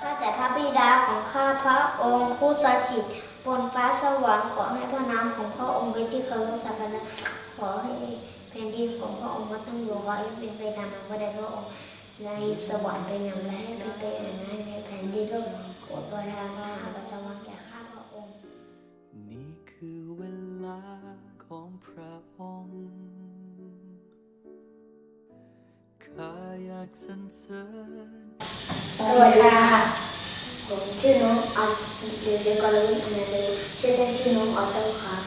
ข้าแต่พระบิดาของข้าพระองค์ผู้สถิตบนฟ้าสวรรค์ขอให้พระนามของพระองค์เป็นที่เคารพสักการะขอให้แผ่นดินของพระองค์วัดตั้งอยู่ขอให้เป็นไปตามพระใดพระองค์ในสวรรค์เป็นอย่างไรให้เป็นไปอย่างนั้นในแผ่นดินโลกโปรดประทานอาหาประจวันแก่ข้าพระองค์ นี่คือเวลาของพระองค์ข้าอยากสรรเสริญ สวัสดีค่ะ ผมชื่อน้องอัลเดชกรวิทย์อนันต์ชื่อเล่นชื่อน้องออโต้ครับ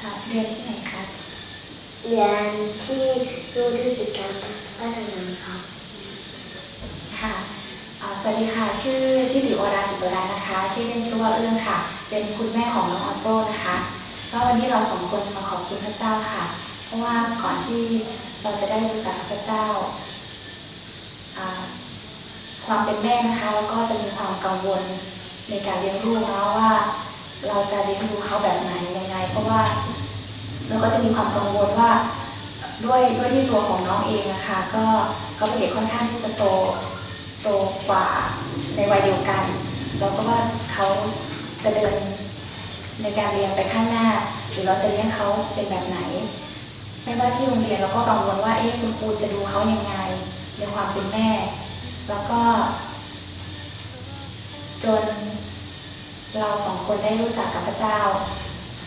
ค่ะเรียนที่ไหนคะเรียนที่รู้ที่สิการพัฒนาครับค่ะอ่าสวัสดีค่ะ ชื่อทิติวราศิโสดานะคะ ชื่อเล่นชื่อว่าเอื้อมค่ะ เป็นคุณแม่ของน้องออโต้นะคะก็วันนี้เราสองคนจะมาขอบคุณพระเจ้าค่ะ เพราะว่าก่อนที่เราจะได้รู้จักกับพระเจ้าอ่า ความเป็นแม่นะคะแล้วก็จะมีความกังวลในการเลี้ยงลูกเนาะว่า เราจะเลี้ยงดูเขาแบบไหนยังไง เพราะว่าเราก็จะมีความกังวลว่าด้วยด้วยที่ตัวของน้องเองอะค่ะก็เขาเป็นเด็กค่อนข้างที่จะโตโตกว่าในวัยเดียวกันเราก็ว่าเขาจะเดินในการเรียนไปข้างหน้า หรือเราจะเลี้ยงเขาเป็นแบบไหน ไม่ว่าที่โรงเรียนเราก็กังวลว่าเอ๊ะคุณครูจะดูเขายังไงในความเป็นแม่ แล้วก็ คนได้รู้จักกับพระเจ้า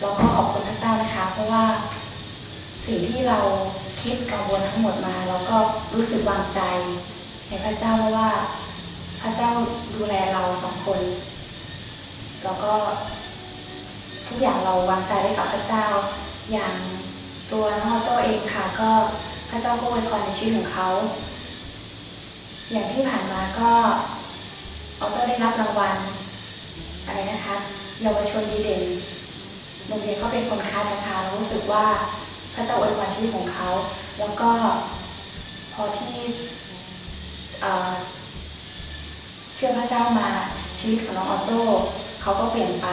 เราก็ขอบคุณพระเจ้านะคะ เพราะว่าสิ่งที่เราคิดกังวลทั้งหมดมา เราก็รู้สึกวางใจ ในพระเจ้าเพราะว่า พระเจ้าดูแลเราสองคนแล้วก็ทุกอย่างเราวางใจได้กับพระเจ้า อย่างตัวน้องออโต้เองค่ะ ก็พระเจ้าก็อวยพรในชีวิตของเขาอย่างที่ผ่านมาก็ออโต้ได้รับรางวัลอะไรนะคะ เยาวชนดีเด่นโรงเรียนเขาเป็นคนคัดนะคะเรารู้สึกว่าพระเจ้าอวยพรชีวิตของเขา แล้วก็พอที่เชื่อพระเจ้ามาชีวิตของน้องออโต้เขาก็เปลี่ยนไป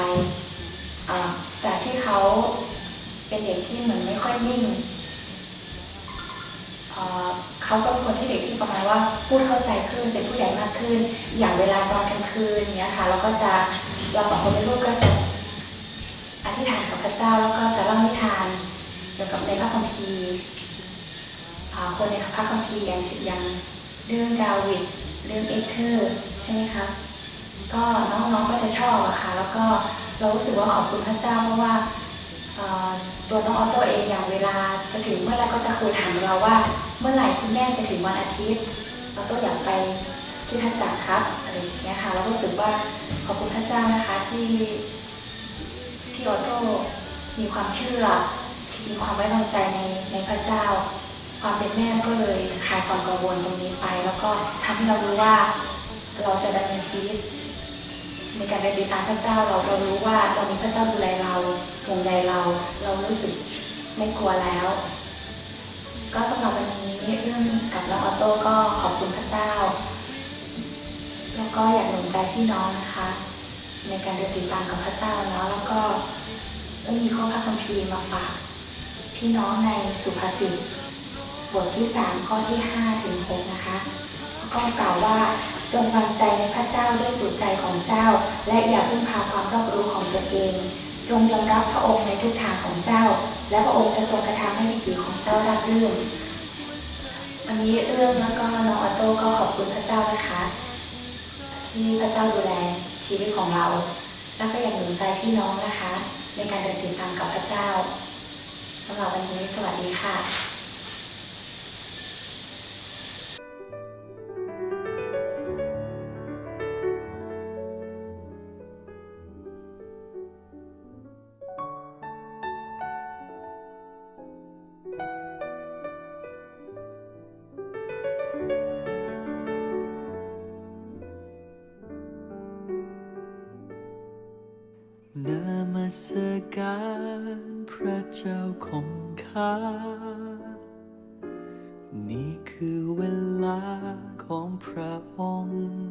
จากที่เขาเป็นเด็กที่เหมือนไม่ค่อยนิ่ง เขาก็เป็นคนที่เด็กที่ประมาณว่าพูดเข้าใจขึ้นเป็นผู้ใหญ่มากขึ้น อย่างเวลาตอนกลางคืนเนี้ยค่ะเราก็จะเราสองคนเป็นลูกก็จะอธิษฐานกับพระเจ้าแล้วก็จะเล่านิทานเกี่ยวกับในพระคัมภีร์คนในพระคัมภีร์อย่างเช่นอย่างเรื่องดาวิดเรื่องเอเธอร์ใช่ไหมคะก็น้องๆก็จะชอบอะค่ะแล้วก็เรารู้สึกว่าขอบคุณพระเจ้าเพราะว่า ตัวน้องออโต้เองอย่างเวลาจะถึงเมื่อไรก็จะคุยถามเราว่า เมื่อไหร่คุณแม่จะถึงวันอาทิตย์ออโต้อยากไปคิดทัจักครับอะไรอย่างเงี้ยค่ะเราก็รู้สึกว่าขอบคุณพระเจ้านะคะที่ที่ออโต้มีความเชื่อ มีความไว้วางใจในในพระเจ้า ความเป็นแม่ก็เลยคลายความกังวลตรงนี้ไป แล้วก็ทำให้เรารู้ว่าเราจะดำเนินชีวิต ในการเดินตามพระเจ้าเราเรารู้ว่าเรามีพระเจ้าดูแลเราห่วงใยเรา เรารู้สึกไม่กลัวแล้ว ก็สำหรับวันนี้เรื่องกับน้องออโต้ก็ขอบคุณพระเจ้า แล้วก็อยากหนุนใจพี่น้องนะคะ ในการเดินติดตามกับพระเจ้าเนาะแล้วก็เอ้ยมีข้อพระคัมภีร์มาฝากพี่น้องในสุภาษิตบทที่ 3 ข้อที่ 5 ถึง 6 นะคะ ก็กล่าวว่า จงวางใจในพระเจ้าด้วยสุดใจของเจ้า และอย่าพึ่งพาความรอบรู้ของตนเอง จงยอมรับพระองค์ในทุกทางของเจ้า และพระองค์จะทรงกระทำให้วิถีของเจ้าราบรื่นวันนี้เอื้อมแล้วก็น้องออโต้ก็ขอบคุณพระเจ้านะคะ ที่พระเจ้าดูแลชีวิตของเรา แล้วก็อยากหนุนใจพี่น้องนะคะ ในการเดินติดตามกับพระเจ้าสำหรับวันนี้สวัสดีค่ะ นามัสการพระเจ้าของข้า นี่คือเวลาของพระองค์